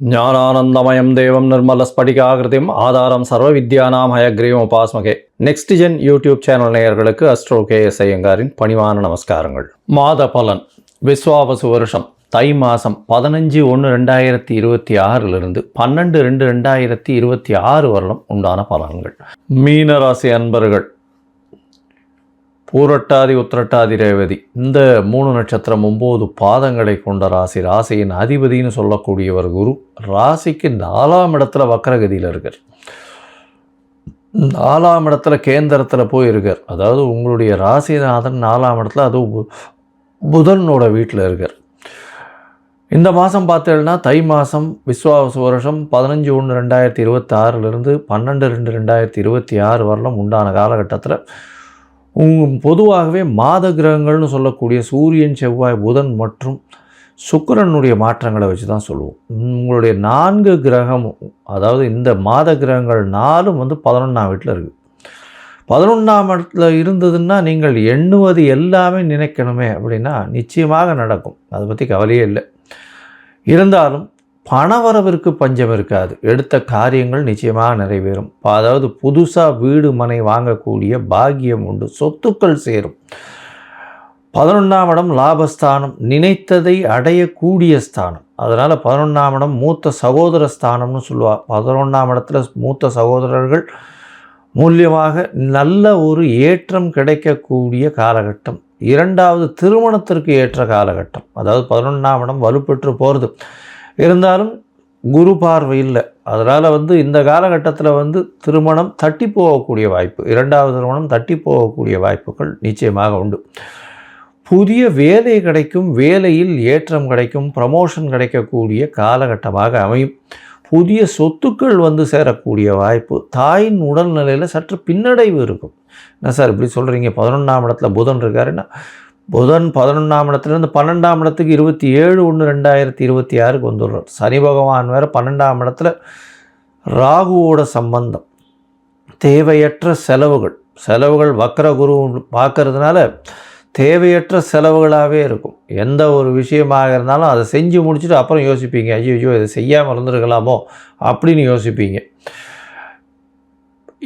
ஞானானந்தமயம் தேவம் நிர்மல ஸ்படிகாகிருதிம் ஆதாரம் சர்வ வித்யானாம் ஹயக்ரீவம் உபாஸ்மகே. நெக்ஸ்ட் ஜென் யூடியூப் சேனல் நேயர்களுக்கு அஸ்ட்ரோ கே எஸ் ஐயங்காரின் பணிவான நமஸ்காரங்கள். மாத பலன் விஸ்வாவசு வருஷம் தை மாதம் பதினஞ்சு ஒன்று ரெண்டாயிரத்தி இருபத்தி ஆறிலிருந்து பன்னெண்டு ரெண்டு ரெண்டாயிரத்தி இருபத்தி ஆறு வருடம் உண்டான பலன்கள். மீனராசி அன்பர்கள் பூரட்டாதி உத்திரட்டாதி ரேவதி. இந்த மூணு நட்சத்திரம் ஒம்பது பாதங்களை கொண்ட ராசி. ராசியின் அதிபதினு சொல்லக்கூடியவர் குரு. ராசிக்கு நாலாம் இடத்துல வக்கரகதியில் இருக்கார். நாலாம் இடத்துல கேந்திரத்தில் போய் இருக்கார் அதாவது உங்களுடைய ராசிநாதன் நாலாம் இடத்துல அதுவும் பு- புதனோட வீட்டில் இருக்கார். இந்த மாதம் பார்த்தேன்னா தை மாதம் விஸ்வாவச வருஷம் பதினஞ்சு ஒன்று ரெண்டாயிரத்தி இருபத்தாறிலிருந்து பன்னெண்டு ரெண்டு ரெண்டாயிரத்தி இருபத்தி ஆறு வரலும் உண்டான காலகட்டத்தில் பொதுவாகவே மாத கிரகங்கள்னு சொல்லக்கூடிய சூரியன் செவ்வாய் புதன் மற்றும் சுக்கிரனுடைய மாற்றங்களை வச்சு தான் சொல்லுவோம். உங்களுடைய நான்கு கிரகம் அதாவது இந்த மாத கிரகங்கள் நாலும் வந்து பதினொன்றாம் வீட்டில் இருக்குது பதினொன்றாம் இடத்துல இருந்ததுன்னா நீங்கள் எண்ணுவது எல்லாமே நினைக்கணுமே அப்படின்னா நிச்சயமாக நடக்கும். அதை பற்றி கவலையே இல்லை. இருந்தாலும் பணவரவிற்கு பஞ்சம் இருக்காது. எடுத்த காரியங்கள் நிச்சயமாக நிறைவேறும். அதாவது புதுசாக வீடு மனை வாங்கக்கூடிய பாக்கியம் உண்டு. சொத்துக்கள் சேரும். பதினொன்றாம் இடம் லாபஸ்தானம். நினைத்ததை அடையக்கூடிய ஸ்தானம். அதனால் பதினொன்றாம் இடம் மூத்த சகோதர ஸ்தானம்னு சொல்லுவாள் பதினொன்றாம் இடத்துல மூத்த சகோதரர்கள் மூலியமாக நல்ல ஒரு ஏற்றம் கிடைக்கக்கூடிய காலகட்டம். இரண்டாவது திருமணத்திற்கு ஏற்ற காலகட்டம். அதாவது பதினொன்றாம் இடம் வலுப்பெற்று போகிறது இருந்தாலும் குரு பார்வை இல்லை. அதனால் வந்து இந்த காலகட்டத்தில் வந்து திருமணம் தட்டி போகக்கூடிய வாய்ப்பு இரண்டாவது திருமணம் தட்டி போகக்கூடிய வாய்ப்புகள் நிச்சயமாக உண்டு. புதிய வேலை கிடைக்கும் வேலையில் ஏற்றம் கிடைக்கும் ப்ரமோஷன் கிடைக்கக்கூடிய காலகட்டமாக அமையும். புதிய சொத்துக்கள் வந்து சேரக்கூடிய வாய்ப்பு தாயின் உடல்நிலையில் சற்று பின்னடைவு இருக்கும். என்ன சார் இப்படி சொல்கிறீங்க பதினொன்றாம் இடத்துல புதன் இருக்காருன்னா புதன் பதினொன்றாம் இடத்துலேருந்து பன்னெண்டாம் இடத்துக்கு இருபத்தி ஏழு ஒன்று ரெண்டாயிரத்தி இருபத்தி ஆறுக்கு வந்துடுறார். சனி பகவான் வேறு பன்னெண்டாம் இடத்துல ராகுவோட சம்பந்தம். தேவையற்ற செலவுகள். செலவுகள் வக்கர குரு பார்க்கறதுனால தேவையற்ற செலவுகளாகவே இருக்கும். எந்த ஒரு விஷயமாக இருந்தாலும் அதை செஞ்சு முடிச்சுட்டு அப்புறம் யோசிப்பீங்க. ஐயோ ஐயோ இதை செய்யாமல் இருந்திருக்கலாமோ அப்படின்னு யோசிப்பீங்க.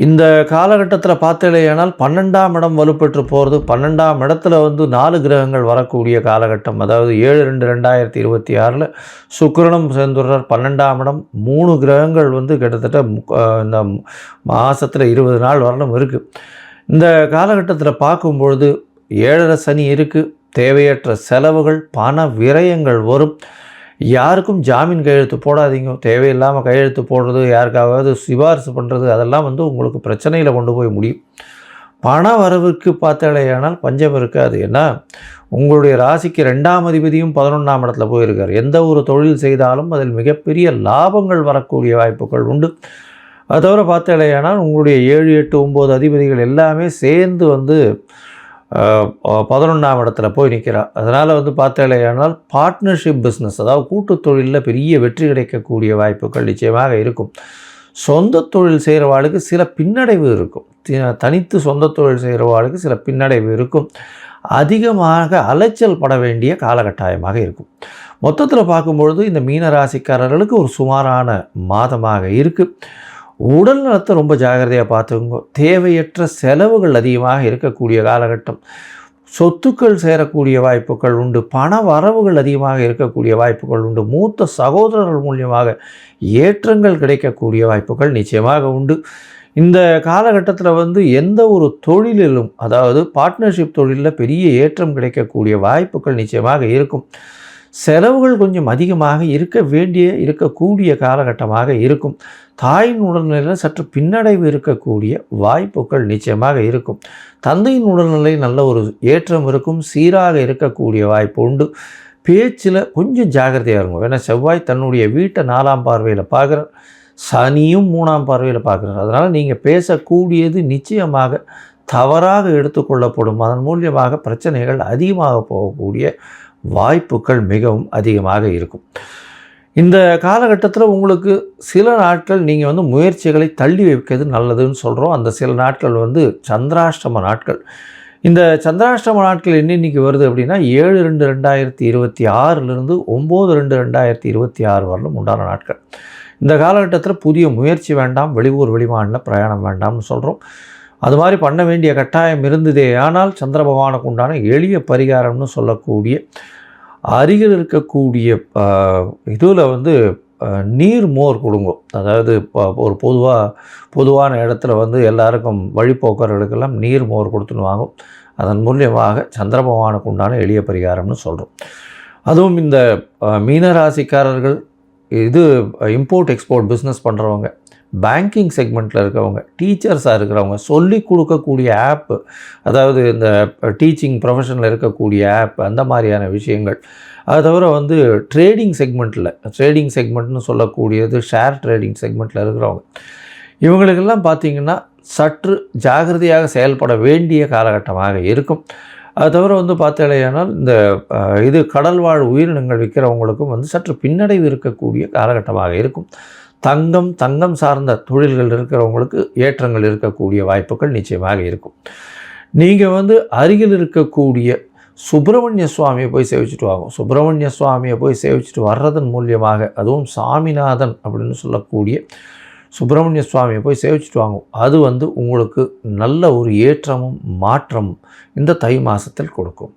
இந்த காலகட்டத்தில் பார்த்தலையானால் பன்னெண்டாம் இடம் வலுப்பெற்று போகிறது பன்னெண்டாம் இடத்துல வந்து நாலு கிரகங்கள் வரக்கூடிய காலகட்டம். அதாவது ஏழு ரெண்டு ரெண்டாயிரத்தி இருபத்தி ஆறில் சுக்கரனும் சேர்ந்துடுறார். பன்னெண்டாம் இடம் மூணு கிரகங்கள் வந்து கிட்டத்தட்ட இந்த மாதத்தில் இருபது நாள் வரலும் இருக்குது இந்த காலகட்டத்தில் பார்க்கும்பொழுது ஏழரை சனி இருக்குது தேவையற்ற செலவுகள் பண விரயங்கள் வரும். யாருக்கும் ஜாமீன் கையெழுத்து போடாதீங்க. தேவையில்லாமல் கையெழுத்து போடுறது யாருக்காவது சிபாரிசு பண்ணுறது அதெல்லாம் வந்து உங்களுக்கு பிரச்சனையில் கொண்டு போய் முடியும். பண வரவுக்கு பார்த்தாலேயானால் பஞ்சம் இருக்காது. ஏன்னா உங்களுடைய ராசிக்கு ரெண்டாம் அதிபதியும் பதினொன்றாம் இடத்துல போயிருக்கார். எந்த ஒரு தொழில் செய்தாலும் அதில் மிகப்பெரிய லாபங்கள் வரக்கூடிய வாய்ப்புகள் உண்டு. அது தவிர பார்த்தாலேயானால் உங்களுடைய ஏழு எட்டு ஒம்பது அதிபதிகள் எல்லாமே சேர்ந்து வந்து பதினொன்றாம் இடத்துல போய் நிற்கிறாள் அதனால் வந்து பார்த்தாலேயானால் பார்ட்னர்ஷிப் பிஸ்னஸ் அதாவது கூட்டு தொழிலில் பெரிய வெற்றி கிடைக்கக்கூடிய வாய்ப்புகள் நிச்சயமாக இருக்கும். சொந்த தொழில் செய்கிறவாளுக்கு சில பின்னடைவு இருக்கும். தனித்து சொந்த தொழில் செய்கிறவாளுக்கு சில பின்னடைவு இருக்கும். அதிகமாக அலைச்சல் பட வேண்டிய காலகட்டாயமாக இருக்கும். மொத்தத்தில் பார்க்கும்பொழுது இந்த மீனராசிக்காரர்களுக்கு ஒரு சுமாரான மாதமாக இருக்குது உடல் நலத்தை ரொம்ப ஜாகிரதையாக பார்த்துக்கோங்க. தேவையற்ற செலவுகள் அதிகமாக இருக்கக்கூடிய காலகட்டம். சொத்துக்கள் சேரக்கூடிய வாய்ப்புகள் உண்டு. பண வரவுகள் அதிகமாக இருக்கக்கூடிய வாய்ப்புகள் உண்டு. மூத்த சகோதரர்கள் மூலியமாக ஏற்றங்கள் கிடைக்கக்கூடிய வாய்ப்புகள் நிச்சயமாக உண்டு. இந்த காலகட்டத்தில் வந்து எந்த ஒரு தொழிலிலும் அதாவது பார்ட்னர்ஷிப் தொழிலில் பெரிய ஏற்றம் கிடைக்கக்கூடிய வாய்ப்புகள் நிச்சயமாக இருக்கும். செலவுகள் கொஞ்சம் அதிகமாக இருக்க வேண்டிய இருக்கக்கூடிய காலகட்டமாக இருக்கும். தாயின் உடல்நிலையில் சற்று பின்னடைவு இருக்கக்கூடிய வாய்ப்புகள் நிச்சயமாக இருக்கும். தந்தையின் உடல்நிலை நல்ல ஒரு ஏற்றம் இருக்கும் சீராக இருக்கக்கூடிய வாய்ப்பு உண்டு. பேச்சில் கொஞ்சம் ஜாகிரதையாக இருக்கும் ஏன்னா செவ்வாய் தன்னுடைய வீட்டை நாலாம் பார்வையில் பார்க்குற சனியும் மூணாம் பார்வையில் பார்க்குறார். அதனால் நீங்கள் பேசக்கூடியது நிச்சயமாக தவறாக எடுத்துக்கொள்ளப்படும். அதன் மூலியமாக பிரச்சனைகள் அதிகமாக போகக்கூடிய வாய்ப்புகள் மிகவும் அதிகமாக இருக்கும். இந்த காலகட்டத்தில் உங்களுக்கு சில நாட்கள் நீங்கள் வந்து முயற்சிகளை தள்ளி வைக்கிறது நல்லதுன்னு சொல்கிறோம் அந்த சில நாட்கள் வந்து சந்திராஷ்டம நாட்கள். இந்த சந்திராஷ்டம நாட்கள் என்னென்னைக்கு வருது அப்படின்னா ஏழு ரெண்டு ரெண்டாயிரத்தி இருபத்தி ஆறிலிருந்து ஒம்பது ரெண்டு ரெண்டாயிரத்தி இருபத்தி ஆறு வரலும் உண்டான நாட்கள். இந்த காலகட்டத்தில் புதிய முயற்சி வேண்டாம் வெளியூர் வெளிமாநில பிரயாணம் வேண்டாம்னு சொல்கிறோம் அது மாதிரி பண்ண வேண்டிய கட்டாயம் இருந்ததே. ஆனால் சந்திர பகவானுக்கு உண்டான எளிய பரிகாரம்னு சொல்லக்கூடிய அருகில் இருக்கக்கூடிய இதில் வந்து நீர் மோர் கொடுங்க அதாவது இப்போ ஒரு பொதுவாக பொதுவான இடத்துல வந்து எல்லாருக்கும் வழிப்போக்கர்களுக்கெல்லாம் நீர் மோர் கொடுத்துன்னு வாங்கும். அதன் மூலியமாக சந்திர பகவானுக்கு உண்டான எளிய பரிகாரம்னு சொல்கிறோம் அதுவும் இந்த மீனராசிக்காரர்கள் மீன ராசிக்காரர்கள் இது இம்போர்ட் எக்ஸ்போர்ட் பிஸ்னஸ் பண்ணுறவங்க பேங்கிங் செக்மெண்ட்டில் இருக்கிறவங்க டீச்சர்ஸாக இருக்கிறவங்க சொல்லி கொடுக்கக்கூடிய ஆப்பு அதாவது இந்த டீச்சிங் ப்ரொஃபஷனில் இருக்கக்கூடிய ஆப் அந்த மாதிரியான விஷயங்கள். அது தவிர வந்து ட்ரேடிங் செக்மெண்ட்டில் ட்ரேடிங் செக்மெண்ட்னு சொல்லக்கூடியது ஷேர் ட்ரேடிங் செக்மெண்ட்டில் இருக்கிறவங்க. இவங்களுக்கெல்லாம் பார்த்திங்கன்னா சற்று ஜாகிரதையாக செயல்பட வேண்டிய காலகட்டமாக இருக்கும். அது தவிர வந்து பார்த்தாலேயானால் இந்த இது கடல் வாழ் உயிரினங்கள் விற்கிறவங்களுக்கும் வந்து சற்று பின்னடைவு இருக்கக்கூடிய காலகட்டமாக இருக்கும். தங்கம் தங்கம் சார்ந்த தொழில்கள் இருக்கிறவங்களுக்கு ஏற்றங்கள் இருக்கக்கூடிய வாய்ப்புகள் நிச்சயமாக இருக்கும். நீங்கள் வந்து அருகில் இருக்கக்கூடிய சுப்பிரமணிய சுவாமியை போய் சேவிச்சுட்டு வாங்க. சுப்பிரமணிய சுவாமியை போய் சேவிச்சுட்டு வர்றதன் மூலியமாக அதுவும் சாமிநாதன் அப்படின்னு சொல்லக்கூடிய சுப்பிரமணிய சுவாமியை போய் சேவிச்சுட்டு வாங்கும் அது வந்து உங்களுக்கு நல்ல ஒரு ஏற்றமும் மாற்றமும் இந்த தை மாதத்தில் கொடுக்கும்.